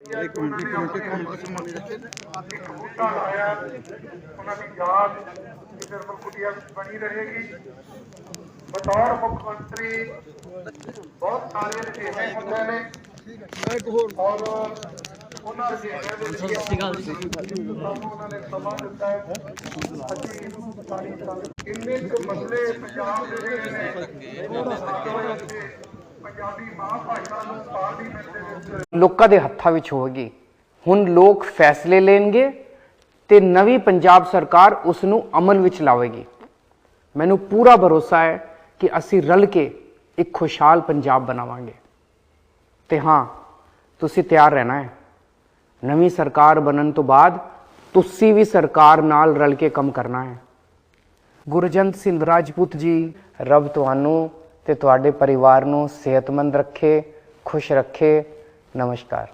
ਇੱਕ ਮਿੰਟ ਇੱਕ ਮਿੰਟ ਇੱਕ ਮਿੰਟ ਬਸ ਮਾਨੀ ਰੱਖੇ ਬੂਟਾ ਲਾਇਆ ਉਹਨਾਂ ਦੀ ਯਾਦ ਨਿਰਮਲ ਕੁਟੀਆ ਵਿੱਚ ਬਣੀ ਰਹੇਗੀ ਬਤੌਰ ਮੁੱਖ ਮੰਤਰੀ ਬਹੁਤ ਸਾਰੇ ਰੁਝੇਵੇਂ ਹੁੰਦੇ ਨੇ ਔਰ ਉਹਨਾਂ ਰੁਝੇਵਿਆਂ ਦੇ ਵਿੱਚ ਉਹਨਾਂ ਨੇ ਸਮਾਂ ਦਿੱਤਾ ਹੈ ਅਸੀਂ ਸਾਰੀ ਕਿੰਨੇ ਕੁ ਮਸਲੇ ਪੰਜਾਬ ਦੇ ਨੇ ਉਹ ਇੱਥੇ ਪੰਜਾਬੀ ਮਾਂ ਭਾਸ਼ਾ ਨੂੰ ਪਾਰਲੀਮੈਂਟ ਦੇ ਵਿੱਚ ਲੋਕਾਂ ਦੇ ਹੱਥਾਂ ਵਿੱਚ ਹੋਵੇਗੀ। ਹੁਣ ਲੋਕ ਫੈਸਲੇ ਲੈਣਗੇ ਤੇ ਨਵੀਂ ਪੰਜਾਬ ਸਰਕਾਰ ਉਸ ਨੂੰ ਅਮਲ ਵਿੱਚ ਲਾਵੇਗੀ। ਮੈਨੂੰ ਪੂਰਾ ਭਰੋਸਾ ਹੈ ਕਿ ਅਸੀਂ ਰਲ ਕੇ ਇੱਕ ਖੁਸ਼ਹਾਲ ਪੰਜਾਬ ਬਣਾਵਾਂਗੇ। ਤੇ ਹਾਂ, ਤੁਸੀਂ ਤਿਆਰ ਰਹਿਣਾ ਹੈ। ਨਵੀਂ ਸਰਕਾਰ ਬਣਨ ਤੋਂ ਬਾਅਦ ਤੁਸੀਂ ਵੀ ਸਰਕਾਰ ਨਾਲ ਰਲ ਕੇ ਕੰਮ ਕਰਨਾ ਹੈ। ਗੁਰਜੰਤ ਸਿੰਘ ਰਾਜਪੂਤ ਜੀ, ਰੱਬ ਤੁਹਾਨੂੰ ਤੇ ਤੁਹਾਡੇ ਪਰਿਵਾਰ ਨੂੰ ਸਿਹਤਮੰਦ ਰੱਖੇ ਖੁਸ਼ ਰੱਖੇ। ਨਮਸਕਾਰ।